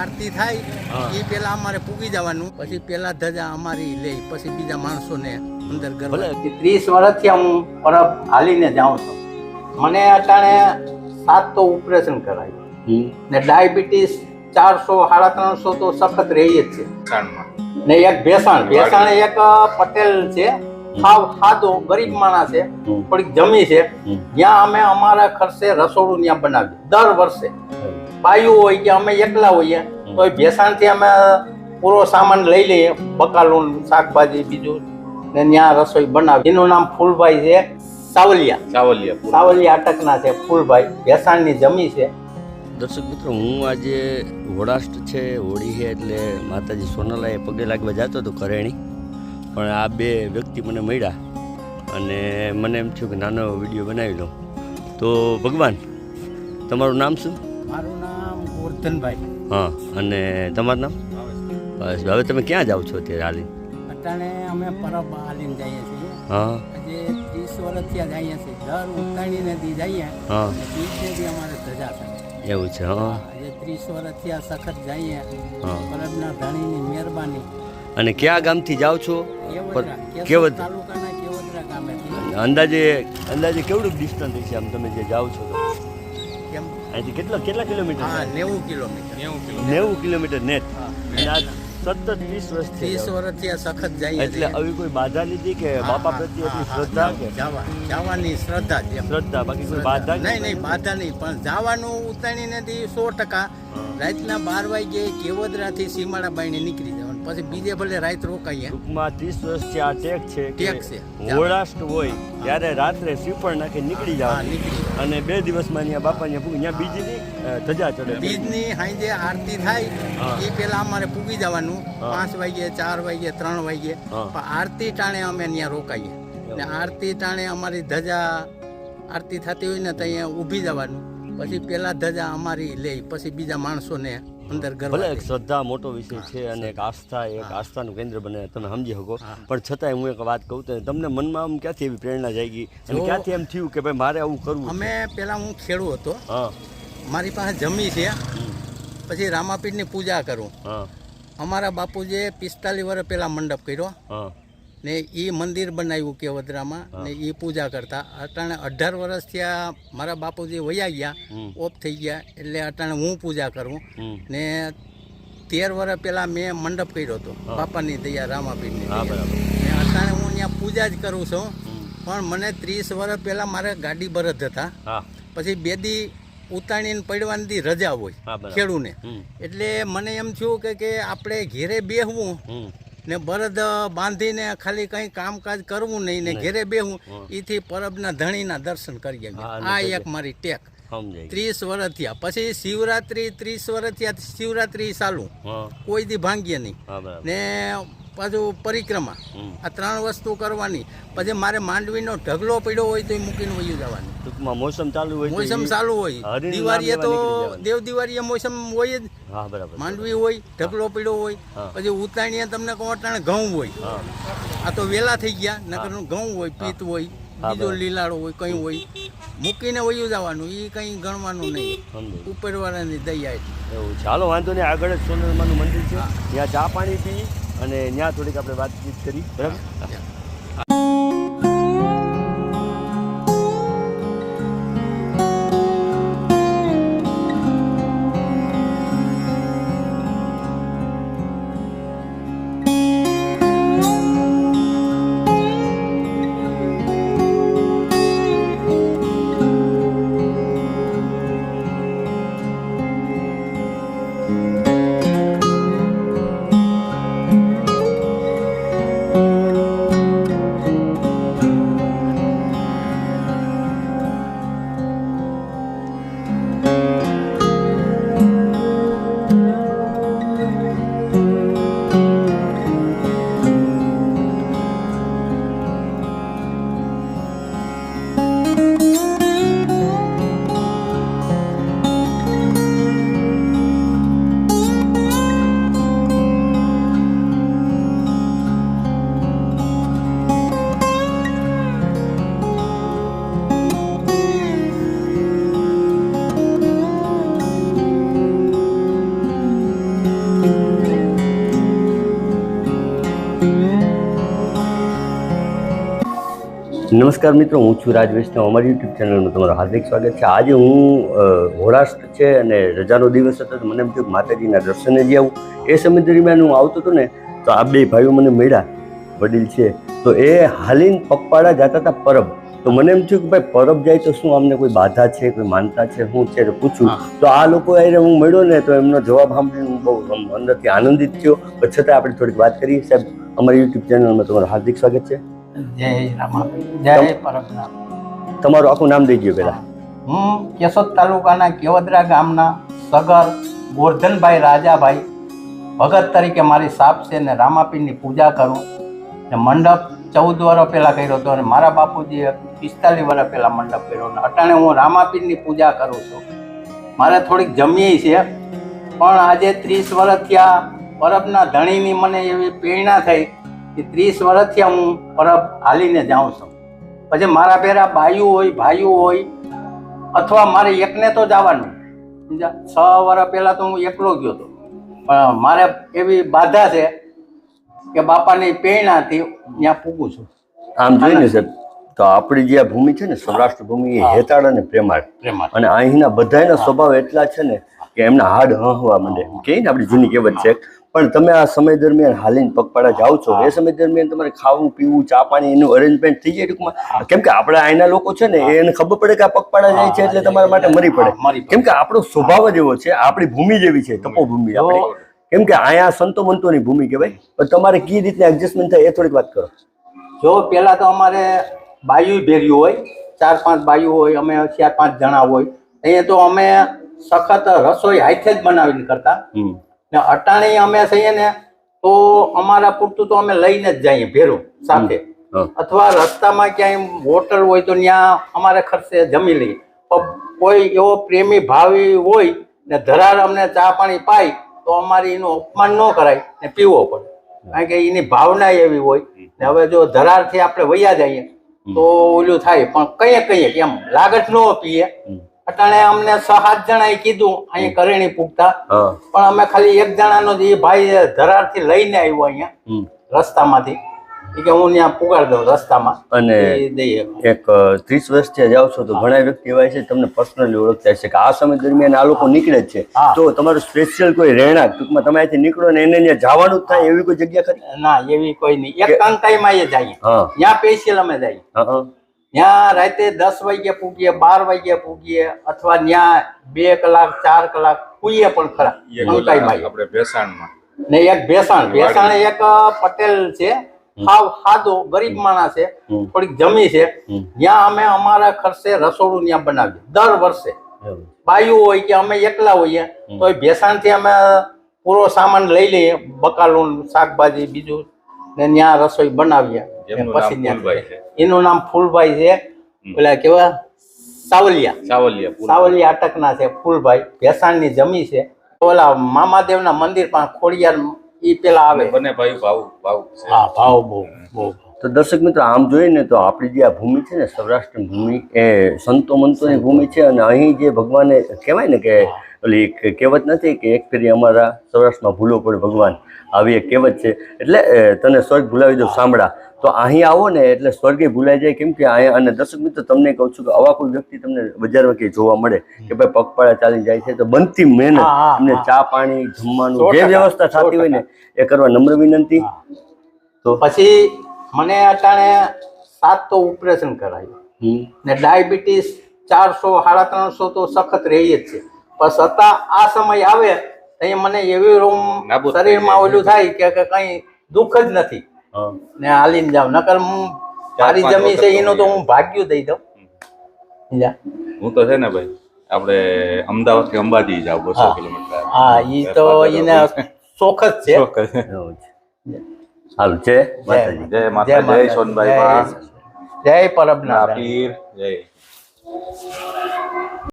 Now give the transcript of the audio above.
આરતી થાય એ પેલા અમારે પૂગી જવાનું. પછી પેલા ધજા અમારી લે પછી બીજા માણસોને અંદર ગરબા. ત્રીસ વર્ષથી હું પરબ હાલીને જાઉં છું. મને અટાણે સાત તો ઓપરેશન કરાયું. ને ડાયાબિટીસ ચારસો સાડા ત્રણસો તો સખત રહી જ છે. ને એક ભેસાણ ભેસાણ એક પટેલ છે. સાવ સાદો ગરીબ માણસ છે. થોડીક જમી છે. જ્યાં ત્યાં અમે અમારા ખર્ચે રસોડું ત્યાં બનાવ્યું. દર વર્ષે. બાયું હોય કે અમે એકલા હોઈએ તો એ ભેસાણથી અમે પૂરો સામાન લઈ લઈએ. બકાલું શાકભાજી બીજું. ને ત્યાં રસોઈ બનાવી એનું નામ ફૂલભાઈ છે સાવલિયા. ચાવલિયા સાવલિયા અટકના છે ફૂલભાઈ. ભેસાણની જમી છે. દર્શક મિત્રો હું આજે હોળાષ્ટ છે હોળી છે એટલે માતાજી સોનાલાએ પગે લાગવા જતો હતો કરેણી પણ આ બે વ્યક્તિ મને મળ્યા અને મને એમ થયું કે નાનો વીડિયો બનાવી લઉં. તો ભગવાન તમારું નામ શું? મારું નામ ગોરધનભાઈ હા અને તમારું નામ? બસ હવે તમે ક્યાં જાઓ છો અત્યારે હાલી અટાણે અમે પરબ હાલીને જઈએ છીએ. હા. આજે ત્રીસ વર્ષથી જઈએ છીએ. દર ઉત્તરાયણી નદી જઈએ. હા. ત્રીસ નદી અમારે ધજા છે. એવું છે હા. આજે ત્રીસ વર્ષથી આ સખત જઈએ. હા. પરબના ધણીની મહેરબાની. અને કયા ગામથી જાઓ છો? કેવદ તાલુકાના કેવદરા ગામેથી અંદાજે અંદાજે કેવડું ડિસ્ટન્સ છે આમ તમે જે જાઓ છો તો? કેમ? અહીંથી કેટલા કેટલા કિલોમીટર હા નેવું કિલોમીટર. નેવું કિલો નેવું કિલોમીટર નેટ અને આ સતત વીસ વર્ષથી ત્રીસ જાઓ. વર્ષથી આ સખત જાય એટલે આવી કોઈ બાધા લીધી કે બાપા પ્રત્યે એટલી શ્રદ્ધા કે? જવા જવાની શ્રદ્ધા છે શ્રદ્ધા બાકી કોઈ બાધા નહીં નહીં બાધા નહીં પણ જવાનું ઉતાણી નથી સો ટકા. રાતના બાર વાગે કેવદરાથી સીમાડા બાઈને નીકળી જવાનું. પછી બીજે ભલે રાત રોકાઈએ. ટૂંકમાં ત્રીસ વર્ષથી આ ટેક છે ટેક છે. કે હોય ત્યારે રાત્રે શ્રીફળ નાખી નીકળી જાવ અને બે દિવસમાં ત્યાં બાપા અહીંયા પૂગી ત્યાં બીજી ધજા ચડે. બીજની સાંજે આરતી થાય એ પેલા અમારે પૂગી જવાનું. પાંચ વાગે ચાર વાગે ત્રણ વાગે પણ આરતી ટાણે અમે ત્યાં રોકાઈએ. ને આરતી ટાણે અમારી ધજા આરતી થતી હોય ને તો અહીંયા ઊભી જવાનું. પછી પેલા ધજા અમારી લે પછી બીજા માણસોને અંદર ભલે એક શ્રદ્ધા મોટો વિષય છે અને એક આસ્થા એક આસ્થાનું કેન્દ્ર બને તમે સમજી શકો. પણ છતાંય હું એક વાત કહું તો તમને મનમાં આમ ક્યાંથી એવી પ્રેરણા જાગી? અને ક્યાંથી એમ થયું કે ભાઈ મારે આવું કરવું અમે પહેલાં હું ખેડૂ હતો. હા. મારી પાસે જમી છે. પછી રામાપીઠની પૂજા કરું. હા. અમારા બાપુજીએ પિસ્તાલીસ વર્ષ પહેલાં મંડપ કર્યો. હા. ને એ મંદિર બનાવ્યું કેવદરામાં ને એ પૂજા કરતા. અટાણે અઢાર વર્ષ થયા મારા બાપુજી વયા ગયા. ઓફ થઈ ગયા એટલે અટાણે હું પૂજા કરું. ને તેર વર્ષ પહેલા મેં મંડપ કર્યો હતો બાપાની દયા રામાપીઠની હા ને અટાણે હું ત્યાં પૂજા જ કરું છું પણ મને ત્રીસ વર્ષ પહેલાં મારે ગાડી બરદ હતા. પછી બેદી ઉતાણીને પડવાની રજા હોય ખેડૂને. એટલે મને એમ થયું કે કે આપણે ઘેરે બેહવું. ને બળદ બાંધીને ખાલી કંઈ કામકાજ કરવું નહીં ને. ઘેરે બેહું એથી પરબના ધણીના દર્શન કરીએ આ એક મારી ટેક. ત્રીસ વર્ષ થયા. પછી શિવરાત્રી ત્રીસ વર્ષ થયા શિવરાત્રી ચાલુ. કોઈ દી ભાંગીએ નહીં. ને પાછું પરિક્રમા. આ ત્રણ વસ્તુ કરવાની. પછી મારે માંડવીનો ઢગલો પડ્યો હોય તો એ મૂકીને વહી જવાનું. ટૂંકમાં મોસમ ચાલુ હોય મોસમ ચાલુ હોય. દિવાળીએ તો. દેવ દિવાળીએ મોસમ હોય જ. હા બરાબર માંડવી હોય ઢગલો પડ્યો હોય પછી ઉતાણીએ તમને કહો અટાણે ઘઉં હોય. આ તો વેલા થઈ ગયા નકર ઘઉં હોય પીત હોય બીજો. લીલાડો હોય કંઈ હોય. મૂકીને વયું જવાનું એ કંઈ ગણવાનું નહીં. ઉપરવાળાની દયા ચાલો વાંધો નહીં. આગળ જ સોનલમાનું મંદિર છે. ત્યાં ચા પાણી પી અને ત્યાં થોડીક આપણે વાતચીત કરી. બરાબર? નમસ્કાર મિત્રો હું છું રાજ વૈષ્ણવ. અમારી યુટ્યુબ ચેનલમાં તમારું હાર્દિક સ્વાગત છે. આજે હું અ, છે અને રજાનો દિવસ હતો તો મને એમ થયું કે માતાજીના દર્શને જ આવું. એ સમય દરમિયાન હું આવતો હતો ને તો આ બે ભાઈઓ મને મળ્યા વડીલ છે. તો એ હાલીન પપ્પાડા જતા હતા પરબ. તો મને એમ થયું કે ભાઈ પરબ જાય તો શું અમને કોઈ બાધા છે કોઈ માનતા છે હું છે પૂછું. તો આ લોકો અહીંયા હું મળ્યો ને તો એમનો જવાબ સાંભળીને હું બહુ અંદરથી આનંદિત થયો. છતાં આપણે થોડીક વાત કરીએ. સાહેબ અમારી યુટ્યુબ ચેનલમાં તમારું હાર્દિક સ્વાગત છે. જય રામા જય પરબનાથ તમારું આખું નામ દઈ ગયું પહેલાં. હું કેશોદ તાલુકાના કેવદરા ગામના સગર ગોરધનભાઈ રાજાભાઈ ભગત તરીકે મારી સાપ છે ને રામાપીરની પૂજા કરું. ને મંડપ ચૌદ વર્ષ પહેલાં કર્યો હતો અને મારા બાપુજીએ પિસ્તાલીસ વર્ષ પહેલાં મંડપ કર્યો અને અટાણે હું રામાપીરની પૂજા કરું છું. મારે થોડીક જમીએ છે પણ આજે ત્રીસ વર્ષ થયા પરબના ધણીની મને એવી પ્રેરણા થઈ કે ત્રીસ વર્ષથી હું પરબ હાલીને જાઉં છું. પછી મારા પહેરા બાયું હોય ભાઈઓ હોય અથવા મારે એકને તો જવાનું? છ વર્ષ પહેલાં તો હું એકલો ગયો હતો. પણ મારે એવી બાધા છે કે બાપાની પ્રેરણાથી ત્યાં પૂગું છું. આમ જોઈને સાહેબ તો આપણી જે ભૂમિ છે ને સૌરાષ્ટ્ર ભૂમિ એ હેતાળ અને પ્રેમાળ. અને અહીંના બધાના સ્વભાવ એટલા છે ને કે એમના હાડ હવા માંડે. કે આપણી જૂની કહેવત છે? પણ તમે આ સમય દરમિયાન હાલીને પગપાળા જાઓ છો. એ સમય દરમિયાન તમારે ખાવું પીવું ચા પાણી એનું અરેન્જમેન્ટ થઈ જાય ટૂંકમાં. કેમ કે આપણે અહીંના લોકો છે ને એને ખબર પડે કે આ પગપાળા જાય છે એટલે તમારા માટે મરી પડે. કેમ કે આપણો સ્વભાવ જ એવો છે આપણી ભૂમિ જેવી છે તપોભૂમિ આપણી. કેમ કે અહીંયા સંતો મંતોની ભૂમિ કહેવાય. પણ તમારે કઈ રીતના એડજસ્ટમેન્ટ થાય એ થોડીક વાત કરો. જો પહેલા તો અમારે બાયું ભેર્યું હોય ચાર પાંચ બાયું હોય અમે ચાર પાંચ જણા હોય. અહીંયા તો અમે સખત રસોઈ હાથે જ બનાવીને કરતા. ને અટાણી અમે થઈએ ને તો અમારા પૂરતું તો અમે લઈને જ જઈએ ભેરું સાથે. અથવા રસ્તામાં ક્યાંય હોટલ હોય તો ત્યાં અમારે ખર્ચે જમી લઈએ. કોઈ એવો પ્રેમી ભાવી હોય ને ધરાર અમને ચા પાણી પાય તો અમારે એનું અપમાન ન કરાય ને પીવો પડે કારણ કે એની ભાવના એવી હોય ને હવે જો ધરારથી આપણે વૈયા જઈએ તો ઓલું થાય. પણ કઈએ કઈએ એમ લાગત ન પીએ. અટાણે અમને છ સાત જણા કીધું અહીંયા કરેણી પૂગતા. પણ અમે ખાલી એક જણાનો નો ભાઈ ભાઈ ધરારથી લઈને આવ્યો અહીંયા રસ્તામાંથી. કે હું ત્યાં પુગાડી દઉં રસ્તામાં. અને એક ત્રીસ વર્ષથી જાવ છો તો ઘણા વ્યક્તિ એવા છે તમને પર્સનલી ઓળખતા છે કે આ સમય દરમિયાન આ લોકો નીકળે જ છે. તો તમારું સ્પેશિયલ કોઈ રહેણાંક ટૂંકમાં તમે અહીંથી નીકળો ને એને ત્યાં જવાનું જ થાય એવી કોઈ જગ્યા ખરી? ના એવી કોઈ નહીં. એક ત્રણ એ જઈએ ત્યાં સ્પેશિયલ અમે જઈએ. હા હા. ત્યાં રાતે દસ વાગ્યે પૂગીએ બાર વાગ્યે પૂગીએ અથવા ત્યાં બે કલાક ચાર કલાક પૂઈએ પણ ખરા અંકાઈમાં આપણે ભેસાણમાં. ને એક ભેસાણ ભેસાણ એક પટેલ છે હાવ સાદો ગરીબ માણસ છે થોડીક જમી છે. ત્યાં અમે અમારા ખર્ચે રસોડું ત્યાં બનાવીએ દર વર્ષે. બાયુ હોય કે અમે એકલા હોઈએ તો ભેસાણથી અમે પૂરો સામાન લઈ લઈએ બકાલું શાકભાજી બીજું ને ત્યાં રસોઈ બનાવીએ. ને જેમનું નામ ત્યાં ફૂલભાઈ છે. એનું નામ ફૂલભાઈ છે. પેલા કેવા? સાવલિયા. સાવલિયા. સાવલિયા અટકના છે ફૂલભાઈ. ભેસાણની જમી છે. ઓલા મામાદેવના મંદિર પણ ખોડિયાર ઈ પેલા આવે. બને ભાઈ ભાવ ભાવ હા ભાવ બહુ બહુ. તો દર્શક મિત્રો આમ જોઈએ ને તો આપણી જે આ ભૂમિ છે ને સૌરાષ્ટ્રની ભૂમિ એ સંતો મંતોની ભૂમિ છે અને અહીં જે ભગવાને કહેવાય ને કે ઓલી એક કહેવત નથી કે એક ફેરી અમારા સૌરાષ્ટ્રમાં ભૂલો પડે ભગવાન આવી એક કહેવત છે. એટલે તને સ્વર્ગ ભૂલાવી દો સાંભળા. તો અહીં આવો ને એટલે સ્વર્ગે ભૂલાઈ જાય કેમ કે અહીંયા અને દર્શક મિત્રો તમને કહું છું કે આવા કોઈ વ્યક્તિ તમને બજારમાં કે જોવા મળે કે ભાઈ પગપાળા ચાલી જાય છે તો બનતી મહેનત હા. ચા પાણી જમવાનું જે વ્યવસ્થા થતી હોય ને એ કરવા નમ્ર વિનંતી. તો પછી મને અટાણે સાત તો ઓપરેશન કરાયું. ને ડાયાબિટીસ ચારસો સાડા ત્રણસો તો સખત રહી જ છે. પણ છતાં આ સમય આવે તો મને એવી રૂમ શરીરમાં ઓલું થાય કે કઈ દુઃખ જ નથી. ને હાલીને જાવ નકર હું મારી જમી છે એનું તો હું ભાગ્યું દઈ દઉં. હું તો છે ને ભાઈ આપણે અમદાવાદથી અંબાજી જાવ બસો. કિલોમીટર. હા એ તો એને જ છે. ચોક્કસ. હાલ જય માતાજી. જય માતા જય સોનભાઈ જય પરબના પીર જય.